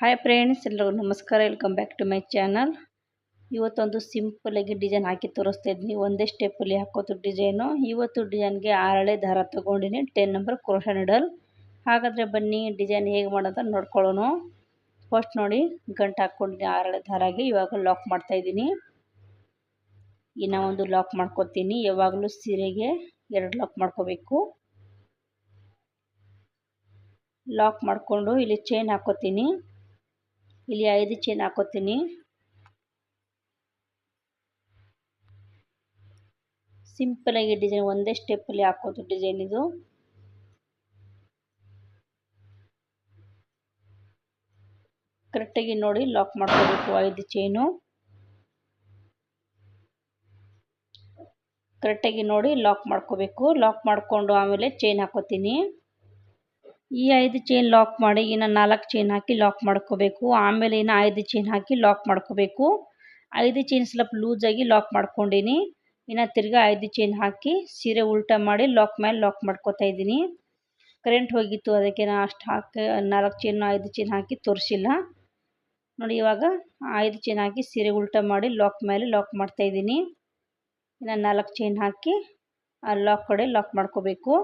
Hi friends ಎಲ್ಲರಿಗೂ ನಮಸ್ಕಾರ. Welcome back to my channel ಇವತ್ತೊಂದು ಸಿಂಪಲಾಗಿ ಡಿಸೈನ್ ಹಾಕಿ ತೋರಿಸ್ತಾ ಇದ್ದೀನಿ. ಒಂದೇ ಸ್ಟೆಪ್ಪಲ್ಲಿ ಹಾಕೋದು ಡಿಸೈನು ಇವತ್ತು ಡಿಸೈನ್ಗೆ ಆರಳೆ ದಾರ ತೊಗೊಂಡಿನಿ. ಟೆನ್ ನಂಬರ್ ಕ್ರೋಶ ನೀಡಲ್ ಹಾಗಾದರೆ ಬನ್ನಿ ಡಿಸೈನ್ ಹೇಗೆ ಮಾಡೋದು ನೋಡ್ಕೊಳ್ಳೋಣ. ಫಸ್ಟ್ ನೋಡಿ, ಗಂಟು ಹಾಕ್ಕೊಂಡಿನಿ ಆರಳೆ ದಾರಾಗಿ. ಇವಾಗ ಲಾಕ್ ಮಾಡ್ತಾಯಿದ್ದೀನಿ ಇನ್ನು ಒಂದು ಲಾಕ್ ಮಾಡ್ಕೊತೀನಿ. ಯಾವಾಗಲೂ ಸೀರೆಗೆ ಎರಡು ಲಾಕ್ ಮಾಡ್ಕೋಬೇಕು. ಲಾಕ್ ಮಾಡಿಕೊಂಡು ಇಲ್ಲಿ ಚೈನ್ ಹಾಕೋತೀನಿ. ಇಲ್ಲಿ ಐದು ಚೈನ್ ಹಾಕೋತೀನಿ. ಸಿಂಪಲಾಗಿ ಡಿಸೈನ್ ಒಂದೇ ಸ್ಟೆಪ್ಪಲ್ಲಿ ಹಾಕೋದು ಡಿಸೈನ್ ಇದು. ಕರೆಕ್ಟಾಗಿ ನೋಡಿ ಲಾಕ್ ಮಾಡ್ಕೋಬೇಕು ಐದು ಚೈನು ಕರೆಕ್ಟಾಗಿ ನೋಡಿ ಲಾಕ್ ಮಾಡ್ಕೋಬೇಕು. ಲಾಕ್ ಮಾಡಿಕೊಂಡು ಆಮೇಲೆ ಚೈನ್ ಹಾಕೋತೀನಿ. ಈ ಐದು ಚೈನ್ ಲಾಕ್ ಮಾಡಿ, ಇನ್ನು ನಾಲ್ಕು ಚೈನ್ ಹಾಕಿ ಲಾಕ್ ಮಾಡ್ಕೋಬೇಕು. ಆಮೇಲೆ ಇನ್ನು ಐದು ಚೈನ್ ಹಾಕಿ ಲಾಕ್ ಮಾಡ್ಕೋಬೇಕು. ಐದು ಚೈನ್ ಸ್ವಲ್ಪ ಲೂಸಾಗಿ ಲಾಕ್ ಮಾಡ್ಕೊಂಡೀನಿ. ಇನ್ನು ತಿರ್ಗಾ ಐದು ಚೈನ್ ಹಾಕಿ ಸೀರೆ ಉಲ್ಟಾ ಮಾಡಿ ಲಾಕ್ ಮೇಲೆ ಲಾಕ್ ಮಾಡ್ಕೋತಾ ಇದ್ದೀನಿ. ಕರೆಂಟ್ ಹೋಗಿತ್ತು, ಅದಕ್ಕೆ ನಾನು ಅಷ್ಟು ಹಾಕಿ, ನಾಲ್ಕು ಚೈನ್ ಐದು ಚೈನ್ ಹಾಕಿ ತೋರಿಸಿಲ್ಲ. ನೋಡಿ ಇವಾಗ ಐದು ಚೈನ್ ಹಾಕಿ ಸೀರೆ ಉಲ್ಟಾ ಮಾಡಿ ಲಾಕ್ ಮೇಲೆ ಲಾಕ್ ಮಾಡ್ತಾಯಿದ್ದೀನಿ ಇನ್ನು ನಾಲ್ಕು ಚೈನ್ ಹಾಕಿ ಆ ಲಾಕ್ ಕಡೆ ಲಾಕ್ ಮಾಡ್ಕೋಬೇಕು.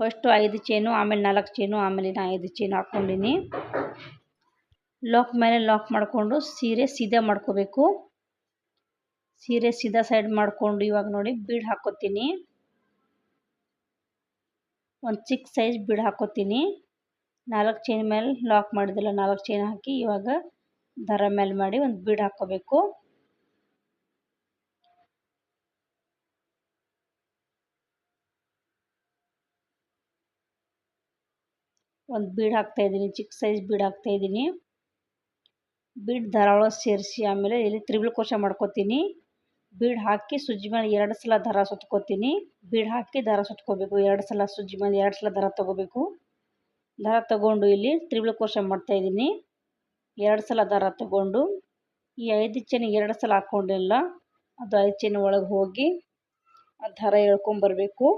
ಫಸ್ಟು ಐದು ಚೈನು, ಆಮೇಲೆ ನಾಲ್ಕು ಚೈನು, ಆಮೇಲೆ ನಾ ಐದು ಚೈನು ಹಾಕ್ಕೊಂಡಿನಿ. ಲಾಕ್ ಮೇಲೆ ಲಾಕ್ ಮಾಡಿಕೊಂಡು ಸೀರೆ ಸೀದಾ ಮಾಡ್ಕೋಬೇಕು. ಸೀರೆ ಸೀದಾ ಸೈಡ್ ಮಾಡಿಕೊಂಡು ಇವಾಗ ನೋಡಿ ಬೀಡ್ ಹಾಕೋತೀನಿ. ಒಂದು ಚಿಕ್ಕ ಸೈಜ್ ಬೀಡ್ ಹಾಕೋತೀನಿ. ನಾಲ್ಕು ಚೈನ್ ಮೇಲೆ ಲಾಕ್ ಮಾಡಿದಿಲ್ಲ ನಾಲ್ಕು ಚೈನ್ ಹಾಕಿ ಇವಾಗ ದರ ಮೇಲೆ ಮಾಡಿ ಒಂದು ಬೀಡ್ ಹಾಕೋಬೇಕು. ಒಂದು ಬೀಡ್ ಹಾಕ್ತಾಯಿದ್ದೀನಿ ಚಿಕ್ಕ ಸೈಜ್ ಬೀಡ್ ಹಾಕ್ತಾಯಿದ್ದೀನಿ ಬೀಡ್ ಧಾರಾಳ ಸೇರಿಸಿ ಆಮೇಲೆ ಇಲ್ಲಿ ತ್ರಿಬಲ್ ಕೋಶ ಮಾಡ್ಕೋತೀನಿ. ಬೀಡ್ ಹಾಕಿ ಸುಜ್ಜಿ ಮೇಲೆ ಎರಡು ಸಲ ದರ ಸುತ್ಕೋತೀನಿ. ಬೀಡ್ ಹಾಕಿ ದಾರ ಸುತ್ಕೋಬೇಕು, ಎರಡು ಸಲ ಸುಜ್ಜಿ ಮೇಲೆ ಎರಡು ಸಲ ದರ ತೊಗೋಬೇಕು. ದಾರ ತಗೊಂಡು ಇಲ್ಲಿ ತ್ರಿಬಲ್ ಕೋಶ ಮಾಡ್ತಾಯಿದ್ದೀನಿ ಎರಡು ಸಲ ದಾರ ತಗೊಂಡು, ಈ ಐದು ಚೆನ್ನ ಎರಡು ಸಲ ಹಾಕ್ಕೊಂಡಿಲ್ಲ. ಅದು ಐದು ಚೆನ್ನ ಒಳಗೆ ಹೋಗಿ ಆ ದರ ಎಳ್ಕೊಂಬರ್ಬೇಕು.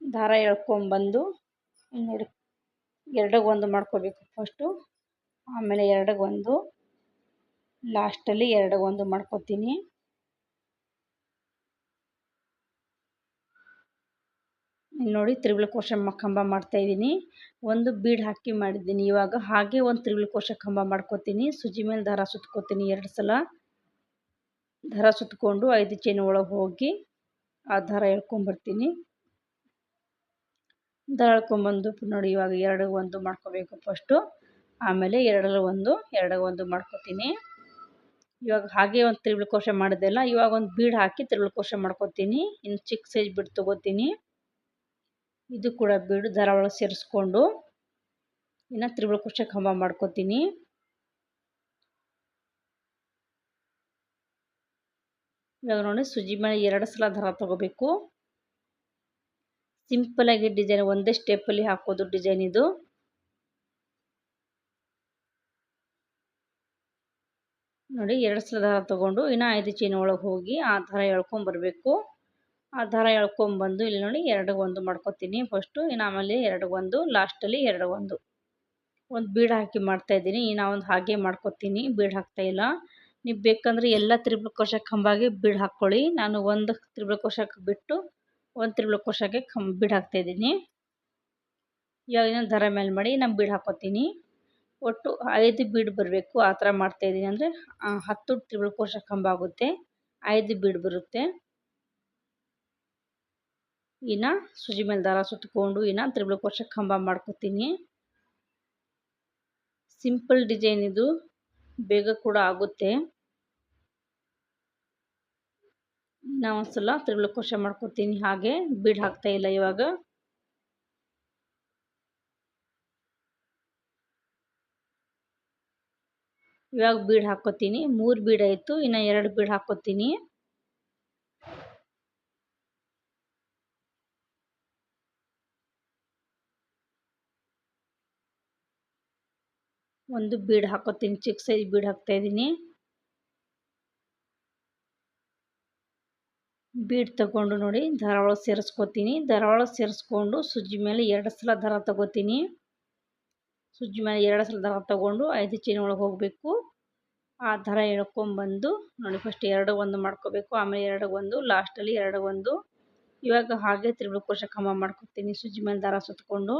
ದಾರ ಎಳ್ಕೊಂಬಂದು ನೋಡಿ, ಎರಡಕ್ಕೆ ಒಂದು ಮಾಡ್ಕೋಬೇಕು ಫಸ್ಟು ಆಮೇಲೆ ಎರಡಕ್ಕೆ ಒಂದು. ಲಾಸ್ಟಲ್ಲಿ ಎರಡಕ್ಕೆ ಒಂದು ಮಾಡ್ಕೋತೀನಿ. ನೋಡಿ ತ್ರಿಬಲ್ ಕೋಶ ಕಂಬ ಮಾಡ್ತಾಯಿದ್ದೀನಿ ಒಂದು ಬೀಡ್ ಹಾಕಿ ಮಾಡಿದ್ದೀನಿ. ಇವಾಗ ಹಾಗೆ ಒಂದು ತ್ರಿಬಲ್ ಕೋಶ ಕಂಬ ಮಾಡ್ಕೋತೀನಿ. ಸುಜಿ ಮೇಲೆ ದರ ಸುತ್ಕೋತೀನಿ ಎರಡು ಸಲ. ದಾರ ಸುತ್ಕೊಂಡು ಐದು ಚೈನ್ ಒಳಗೆ ಹೋಗಿ ಆ ದಾರ ಎಳ್ಕೊಂಬರ್ತೀನಿ ದಳ್ಕೊಂಬಂದು ನೋಡಿ ಇವಾಗ ಎರಡು ಒಂದು ಮಾಡ್ಕೋಬೇಕು ಫಸ್ಟು ಆಮೇಲೆ ಎರಡರಲ್ಲಿ ಒಂದು ಎರಡು ಒಂದು ಮಾಡ್ಕೋತೀನಿ. ಇವಾಗ ಹಾಗೆ ಒಂದು ತ್ರಿಬಲ್ ಕೋಶ ಮಾಡಿದೆಲ್ಲ ಇವಾಗ ಒಂದು ಬೀಡ್ ಹಾಕಿ ತ್ರಿಬಲ್ ಕೋಶ ಮಾಡ್ಕೋತೀನಿ. ಇನ್ನು ಚಿಕ್ಕ ಸೈಜ್ ಬೀಡ್ ತೊಗೋತೀನಿ. ಇದು ಕೂಡ ಬೀಡು ದರ ಒಳಗೆ ಸೇರಿಸ್ಕೊಂಡು ಇನ್ನು ತ್ರಿಬಲ್ ಕೋಶ ಕಂಬ ಮಾಡ್ಕೋತೀನಿ. ಇವಾಗ ನೋಡಿ ಸುಜಿ ಮೇಲೆ ಎರಡು ಸಲ ದರ ತೊಗೋಬೇಕು. ಸಿಂಪಲಾಗಿ ಡಿಸೈನ್ ಒಂದೇ ಸ್ಟೆಪ್ಪಲ್ಲಿ ಹಾಕೋದು ಡಿಸೈನ್ ಇದು. ನೋಡಿ, ಎರಡು ಸಲ ದಾರ ತೊಗೊಂಡು, ಇನ್ನು ಐದು ಚೈನ್ ಒಳಗೆ ಹೋಗಿ ಆ ದಾರ ಎಳ್ಕೊಂಬರ್ಬೇಕು ಆ ದಾರ ಎಳ್ಕೊಂಬಂದು ಇಲ್ಲಿ ನೋಡಿ ಎರಡು ಒಂದು ಮಾಡ್ಕೊತೀನಿ. ಫಸ್ಟು ಇನ್ನು ಆಮೇಲೆ ಎರಡು ಒಂದು ಲಾಸ್ಟಲ್ಲಿ ಎರಡು ಒಂದು. ಒಂದು ಬೀಡ್ ಹಾಕಿ ಮಾಡ್ತಾಯಿದ್ದೀನಿ ಇನ್ನು ಒಂದು ಹಾಗೆ ಮಾಡ್ಕೊತೀನಿ. ಬೀಡ್ ಹಾಕ್ತಾಯಿಲ್ಲ ನೀವು ಬೇಕಂದ್ರೆ ಎಲ್ಲ ತ್ರಿಬಲ್ ಕೋಶ ಕಂಬಾಗಿ ಬೀಡ್ ಹಾಕ್ಕೊಳ್ಳಿ ನಾನು ಒಂದು ತ್ರಿಬಲ್ ಕೋಶಕ್ಕೆ ಬಿಟ್ಟು ಒಂದು ತ್ರಿಬಲ್ ಕೋಶಕ್ಕೆ ಕಮ್ ಹಾಕ್ತಾ ಹಾಕ್ತಾಯಿದ್ದೀನಿ ಇವಾಗ ಇನ್ನೊಂದು ದರ ಮೇಲೆ ಮಾಡಿ ನಾನು ಬೀಡ್ ಹಾಕೋತೀನಿ. ಒಟ್ಟು ಐದು ಬೀಡ್ ಬರಬೇಕು ಆ ಥರ ಮಾಡ್ತಾಯಿದ್ದೀನಿ ಅಂದರೆ ಹತ್ತು ತ್ರಿಬಲ್ ಕೋಶ ಕಂಬ ಆಗುತ್ತೆ. ಐದು ಬೀಡ್ ಬರುತ್ತೆ. ಇನ್ನು ಸುಜಿ ಮೇಲೆ ದಾರ ಸುತ್ತಕೊಂಡು ಇನ್ನು ತ್ರಿಬಲ್ ಕೋಶ ಕಂಬ ಮಾಡ್ಕೋತೀನಿ. ಸಿಂಪಲ್ ಡಿಸೈನ್ ಇದು. ಬೇಗ ಕೂಡ ಆಗುತ್ತೆ. ನಾವು ಒಂದ್ಸಲ ತ್ರಿಬಲ್ ಕೋಶ ಮಾಡ್ಕೋತೀನಿ ಹಾಗೆ ಬೀಡ್ ಹಾಕ್ತಾ ಇಲ್ಲ ಇವಾಗ. ಇವಾಗ ಬೀಡ್ ಹಾಕೋತೀನಿ ಮೂರು ಬೀಡ್ ಆಯಿತು. ಇನ್ನು ಎರಡು ಬೀಡ್ ಹಾಕೋತೀನಿ ಒಂದು ಬೀಡ್ ಹಾಕೋತೀನಿ ಚಿಕ್ಕ ಸೈಜ್ ಬೀಡ್ ಹಾಕ್ತಾ ಇದ್ದೀನಿ ಬೀಡ್ ತಗೊಂಡು ನೋಡಿ ಧಾರವಾಡ ಸೇರಿಸ್ಕೊತೀನಿ. ಒಳಗೆ ಸೇರಿಸ್ಕೊಂಡು ಸುಜ್ಜಿ ಮೇಲೆ ಎರಡು ಸಲ ದಾರ ತಗೋತೀನಿ. ಸುಜ್ಜಿ ಮೇಲೆ ಎರಡು ಸಲ ದಾರ ತಗೊಂಡು ಐದು ಚೈನ್ ಒಳಗೆ ಹೋಗಬೇಕು. ಆ ದರ ಎಳ್ಕೊಂಬಂದು ನೋಡಿ ಫಸ್ಟ್ ಎರಡು ಒಂದು ಮಾಡ್ಕೋಬೇಕು, ಆಮೇಲೆ ಎರಡು ಒಂದು ಲಾಸ್ಟಲ್ಲಿ ಎರಡು ಒಂದು. ಇವಾಗ ಹಾಗೆ ತ್ರಿಬಲ್ ಕೋಶ ಕಂಬ ಮಾಡ್ಕೊತೀನಿ, ಸುಜ್ಜಿ ಮೇಲೆ ದಾರ ಸುತ್ತಕೊಂಡು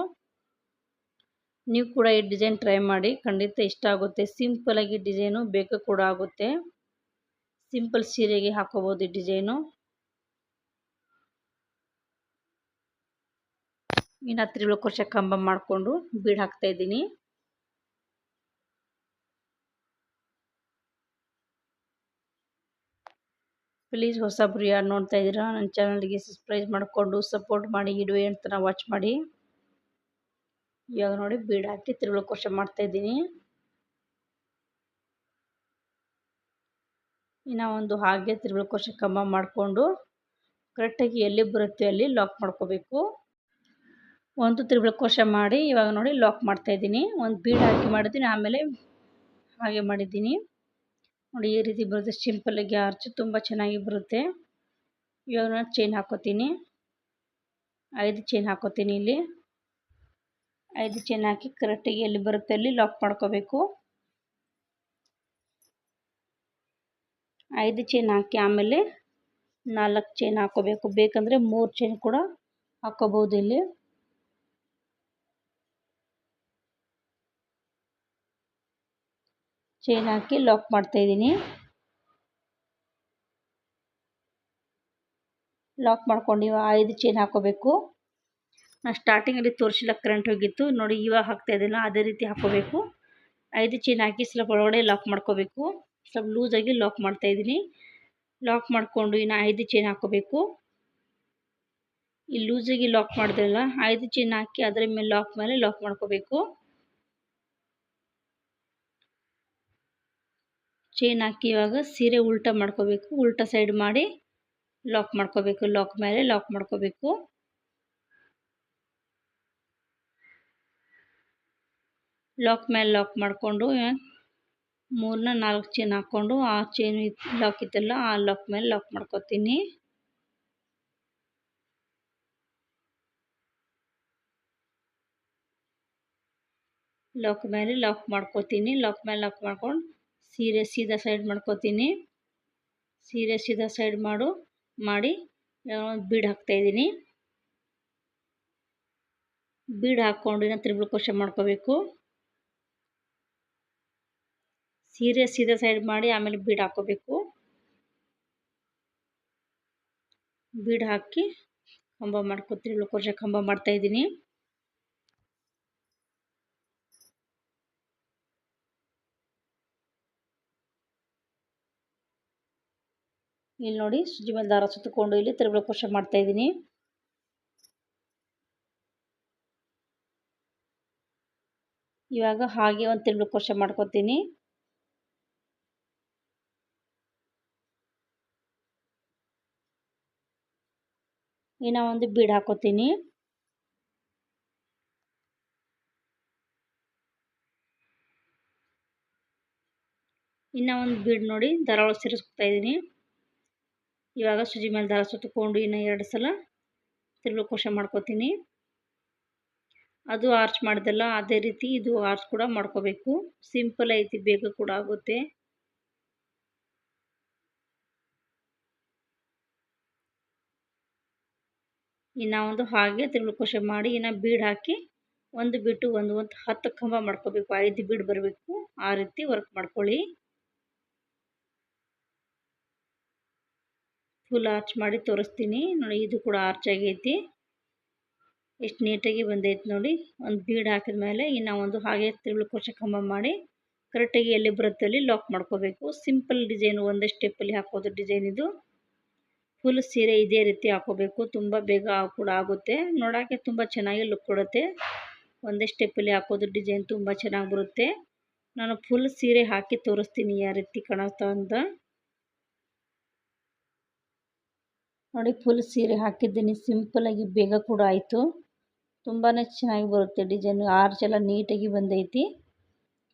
ನೀವು ಕೂಡ ಈ ಡಿಸೈನ್ ಟ್ರೈ ಮಾಡಿ, ಖಂಡಿತ ಇಷ್ಟ ಆಗುತ್ತೆ. ಸಿಂಪಲಾಗಿ ಡಿಸೈನು ಬೇಕು ಕೂಡ ಆಗುತ್ತೆ. ಸಿಂಪಲ್ ಸೀರೆಗೆ ಹಾಕೋಬೋದು ಈ ಡಿಸೈನು. ಇನ್ನು ತ್ರಿಬಲ್ ವರ್ಷ ಕಂಬ ಮಾಡಿಕೊಂಡು ಬೀಡ್ ಹಾಕ್ತಾ ಇದ್ದೀನಿ. ಪ್ಲೀಸ್ ಹೊಸಬ್ರು ಯಾರು ನೋಡ್ತಾ ಇದ್ದೀರಾ? ನನ್ನ ಚಾನಲ್ಗೆ ಸಬ್ಸ್ಕ್ರೈಬ್ ಮಾಡಿಕೊಂಡು ಸಪೋರ್ಟ್ ಮಾಡಿ, ಇಡುವೆ ಅಂತ ವಾಚ್ ಮಾಡಿ. ಇವಾಗ ನೋಡಿ ಬೀಡ್ ಹಾಕಿ ತಿರುಳು ಮಾಡ್ತಾ ಇದ್ದೀನಿ. ಇನ್ನು ಒಂದು ಹಾಗೆ ತಿರುಳು ಕೋಶ ಕಂಬ ಮಾಡಿಕೊಂಡು ಕರೆಕ್ಟಾಗಿ ಎಲ್ಲಿ ಬರುತ್ತೆ ಅಲ್ಲಿ ಲಾಕ್ ಮಾಡ್ಕೋಬೇಕು. ಒಂದು ತಿರುಳು ಕೋಶ ಮಾಡಿ ಇವಾಗ ನೋಡಿ ಲಾಕ್ ಮಾಡ್ತಾಯಿದ್ದೀನಿ ಒಂದು ಬೀಡ್ ಹಾಕಿ ಮಾಡಿದ್ದೀನಿ, ಆಮೇಲೆ ಹಾಗೆ ಮಾಡಿದ್ದೀನಿ. ನೋಡಿ ಈ ರೀತಿ ಬರುತ್ತೆ ಸಿಂಪಲ್ಲಾಗಿ ಆರ್ಚು ತುಂಬ ಚೆನ್ನಾಗಿ ಬರುತ್ತೆ. ಇವಾಗ ನಾನು ಚೈನ್ ಹಾಕೋತೀನಿ. ಐದು ಚೈನ್ ಹಾಕೋತೀನಿ ಇಲ್ಲಿ. ಐದು ಚೈನ್ ಹಾಕಿ ಕರೆಕ್ಟಾಗಿ ಎಲ್ಲಿ ಬರುತ್ತೆ ಅಲ್ಲಿ ಲಾಕ್ ಮಾಡ್ಕೋಬೇಕು. ಐದು ಚೈನ್ ಹಾಕಿ ಆಮೇಲೆ ನಾಲ್ಕು ಚೈನ್ ಹಾಕೋಬೇಕು. ಬೇಕಂದರೆ ಮೂರು ಚೈನ್ ಕೂಡ ಹಾಕೋಬೋದು ಇಲ್ಲಿ. ಚೈನ್ ಹಾಕಿ ಲಾಕ್ ಮಾಡ್ತಾಯಿದ್ದೀನಿ ಲಾಕ್ ಮಾಡ್ಕೊಂಡು ಇವಾಗ ಐದು ಚೈನ್ ಹಾಕೋಬೇಕು. ನಾನು ಸ್ಟಾರ್ಟಿಂಗಲ್ಲಿ ತೋರಿಸಿಲ್ಲ ಕರೆಂಟ್ ಹೋಗಿತ್ತು. ನೋಡಿ ಇವಾಗ ಹಾಕ್ತಾ ಇದ್ದೀನೋ ಅದೇ ರೀತಿ ಹಾಕೋಬೇಕು. ಐದು ಚೈನ್ ಹಾಕಿ ಸ್ವಲ್ಪ ಒಳಗಡೆ ಲಾಕ್ ಮಾಡ್ಕೋಬೇಕು. ಸ್ವಲ್ಪ ಲೂಸಾಗಿ ಲಾಕ್ ಮಾಡ್ತಾಯಿದ್ದೀನಿ ಲಾಕ್ ಮಾಡಿಕೊಂಡು ಇನ್ನು ಐದು ಚೈನ್ ಹಾಕೋಬೇಕು. ಈ ಲೂಸಾಗಿ ಲಾಕ್ ಮಾಡಿದ್ರಲ್ಲ, ಐದು ಚೈನ್ ಹಾಕಿ ಅದರ ಮೇಲೆ ಲಾಕ್ ಮೇಲೆ ಲಾಕ್ ಮಾಡ್ಕೋಬೇಕು. ಚೈನ್ ಹಾಕಿ ಇವಾಗ ಸೀರೆ ಉಲ್ಟಾ ಮಾಡ್ಕೋಬೇಕು. ಉಲ್ಟಾ ಸೈಡ್ ಮಾಡಿ ಲಾಕ್ ಮಾಡ್ಕೋಬೇಕು. ಲಾಕ್ ಮೇಲೆ ಲಾಕ್ ಮಾಡ್ಕೋಬೇಕು. ಲಾಕ್ ಮೇಲೆ ಲಾಕ್ ಮಾಡಿಕೊಂಡು ಮೂರನ್ನ ನಾಲ್ಕು ಚೈನ್ ಹಾಕ್ಕೊಂಡು ಆ ಚೈನ್ ಲಾಕ್ ಇತ್ತಲ್ಲ ಆ ಲಾಕ್ ಮೇಲೆ ಲಾಕ್ ಮಾಡ್ಕೋತೀನಿ. ಲಾಕ್ ಮೇಲೆ ಲಾಕ್ ಮಾಡ್ಕೋತೀನಿ. ಲಾಕ್ ಮೇಲೆ ಲಾಕ್ ಮಾಡ್ಕೊಂಡು ಸೀರೆ ಸೀದಾ ಸೈಡ್ ಮಾಡ್ಕೋತೀನಿ. ಸೀರೆ ಸೀದಾ ಸೈಡ್ ಮಾಡು, ಮಾಡಿ ಬೀಡ್ ಹಾಕ್ತಾಯಿದ್ದೀನಿ ಬೀಡ್ ಹಾಕ್ಕೊಂಡು ಇನ್ನು ತ್ರಿಬಲ್ ಕೋಶ ಮಾಡ್ಕೋಬೇಕು. ಸೀರೆ ಸೀದಾ ಸೈಡ್ ಮಾಡಿ ಆಮೇಲೆ ಬೀಡ್ ಹಾಕೋಬೇಕು ಬೀಡ್ ಹಾಕಿ ಕಂಬ ಮಾಡ್ಕೊ, ತ್ರಿಬಲ್ ಕೋಶ ಕಂಬ ಮಾಡ್ತಾಯಿದ್ದೀನಿ ಇಲ್ಲಿ ನೋಡಿ ಸುಜಿ ಮೇಲೆ ದಾರ ಸುತ್ತಕೊಂಡು ಇಲ್ಲಿ ತಿರುಗಳ ಮಾಡ್ತಾ ಇದ್ದೀನಿ. ಇವಾಗ ಹಾಗೆ ಒಂದು ತಿರುಗಲು ಕೋಶ ಮಾಡ್ಕೊತೀನಿ. ಇನ್ನು ಒಂದು ಬೀಡ್ ಹಾಕೋತೀನಿ. ಇನ್ನು ಒಂದು ಬೀಡ್ ನೋಡಿ ದರ ಒಳಗೆ ಸೇರಿಸ್ಕೊತಾ ಇದ್ದೀನಿ. ಇವಾಗ ಸುಜಿ ಮೇಲೆ ದಾರ ಸುತ್ತಕೊಂಡು ಇನ್ನು ಎರಡು ಸಲ ತಿರುಳು ಕೋಶ ಮಾಡ್ಕೋತೀನಿ. ಅದು ಆರ್ಚ್ ಮಾಡಿದಲ್ಲ, ಅದೇ ರೀತಿ ಇದು ಆರ್ಚ್ ಕೂಡ ಮಾಡ್ಕೋಬೇಕು. ಸಿಂಪಲ್ ಐತಿ, ಬೇಗ ಕೂಡ ಆಗುತ್ತೆ. ಇನ್ನು ಒಂದು ಹಾಗೆ ತಿರುಳು ಕೋಶ ಮಾಡಿ ಇನ್ನು ಬೀಡ್ ಹಾಕಿ ಒಂದು ಬಿಟ್ಟು ಒಂದು ಒಂದು ಹತ್ತು ಕಂಬ ಮಾಡ್ಕೋಬೇಕು. ಐದು ಬೀಡ್ ಬರಬೇಕು. ಆ ರೀತಿ ವರ್ಕ್ ಮಾಡ್ಕೊಳ್ಳಿ. ಫುಲ್ ಆರ್ಚ್ ಮಾಡಿ ತೋರಿಸ್ತೀನಿ. ನೋಡಿ, ಇದು ಕೂಡ ಆರ್ಚ್ ಆಗೈತಿ. ಎಷ್ಟು ನೀಟಾಗಿ ಬಂದೈತೆ ನೋಡಿ. ಒಂದು ಬೀಡ್ ಹಾಕಿದ ಮೇಲೆ ಇನ್ನು ಒಂದು ಹಾಗೆ ತಿರುಳು ಕೋಶ ಕಂಬ ಮಾಡಿ ಕರೆಕ್ಟಾಗಿ ಎಲ್ಲಿ ಬರುತ್ತೆ ಅಲ್ಲಿ ಲಾಕ್ ಮಾಡ್ಕೋಬೇಕು. ಸಿಂಪಲ್ ಡಿಸೈನ್, ಒಂದೇ ಸ್ಟೆಪ್ಪಲ್ಲಿ ಹಾಕೋದು ಡಿಸೈನ್ ಇದು. ಫುಲ್ ಸೀರೆ ಇದೇ ರೀತಿ ಹಾಕೋಬೇಕು. ತುಂಬ ಬೇಗ ಕೂಡ ಆಗುತ್ತೆ. ನೋಡೋಕ್ಕೆ ತುಂಬ ಚೆನ್ನಾಗಿ ಲುಕ್ ಕೊಡುತ್ತೆ. ಒಂದೇ ಸ್ಟೆಪ್ಪಲ್ಲಿ ಹಾಕೋದು ಡಿಸೈನ್ ತುಂಬ ಚೆನ್ನಾಗಿ ಬರುತ್ತೆ. ನಾನು ಫುಲ್ ಸೀರೆ ಹಾಕಿ ತೋರಿಸ್ತೀನಿ. ಯಾವ ರೀತಿ ಕಾಣಿಸ್ತಾ ಅಂತ. ನೋಡಿ ಫುಲ್ ಸೀರೆ ಹಾಕಿದ್ದೀನಿ. ಸಿಂಪಲಾಗಿ ಬೇಗ ಕೂಡ ಆಯಿತು. ತುಂಬಾ ಚೆನ್ನಾಗಿ ಬರುತ್ತೆ ಡಿಸೈನ್. ಆರ್ಚ್ ಎಲ್ಲ ನೀಟಾಗಿ ಬಂದೈತಿ.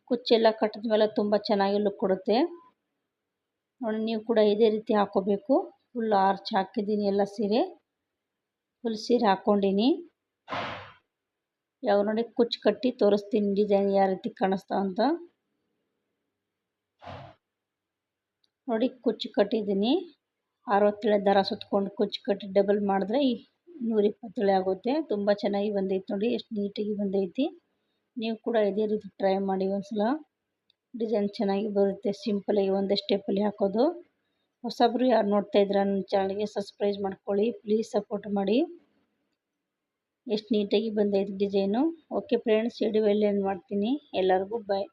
ಕುಚ್ಚೆಲ್ಲ ಕಟ್ಟಿದ ಮೇಲೆ ತುಂಬ ಚೆನ್ನಾಗಿ ಲುಕ್ ಕೊಡುತ್ತೆ. ನೋಡಿ ನೀವು ಕೂಡ ಇದೇ ರೀತಿ ಹಾಕೋಬೇಕು. ಫುಲ್ ಆರ್ಚ್ ಹಾಕಿದ್ದೀನಿ ಎಲ್ಲ ಸೀರೆ. ಫುಲ್ ಸೀರೆ ಹಾಕ್ಕೊಂಡೀನಿ ಯಾವ ನೋಡಿ ಕುಚ್ಚು ಕಟ್ಟಿ ತೋರಿಸ್ತೀನಿ ಡಿಸೈನ್ ಯಾವ ರೀತಿ ಕಾಣಿಸ್ತಾವ ಅಂತ. ನೋಡಿ ಕುಚ್ಚು ಕಟ್ಟಿದ್ದೀನಿ. ಅರವತ್ತೇಳು ದಾರ ಸುತ್ಕೊಂಡು ಕುಚ್ಚು ಕಟ್ಟಿ ಡಬಲ್ ಮಾಡಿದ್ರೆ ನೂರ ಇಪ್ಪತ್ತೇಳು ಆಗುತ್ತೆ. ತುಂಬ ಚೆನ್ನಾಗಿ ಬಂದೈತೆ ನೋಡಿ, ಎಷ್ಟು ನೀಟಾಗಿ ಬಂದೈತಿ. ನೀವು ಕೂಡ ಇದೇ ರೀತಿ ಟ್ರೈ ಮಾಡಿ ಒಂದ್ಸಲ. ಡಿಸೈನ್ ಚೆನ್ನಾಗಿ ಬರುತ್ತೆ. ಸಿಂಪಲಾಗಿ ಒಂದೇ ಸ್ಟೆಪ್ಪಲ್ಲಿ ಹಾಕೋದು. ಹೊಸಬ್ರು ಯಾರು ನೋಡ್ತಾ ಇದ್ರೆ ನನ್ನ ಚಾನಲ್ಗೆ ಸಬ್ಸ್ಕ್ರೈಬ್ ಮಾಡ್ಕೊಳ್ಳಿ. ಪ್ಲೀಸ್ ಸಪೋರ್ಟ್ ಮಾಡಿ. ಎಷ್ಟು ನೀಟಾಗಿ ಬಂದೈತೆ ಡಿಸೈನು ಓಕೆ ಫ್ರೆಂಡ್ಸ್ ವಿಡಿಯೋ ಏನು ಮಾಡ್ತೀನಿ. ಎಲ್ಲರಿಗೂ ಬಾಯ್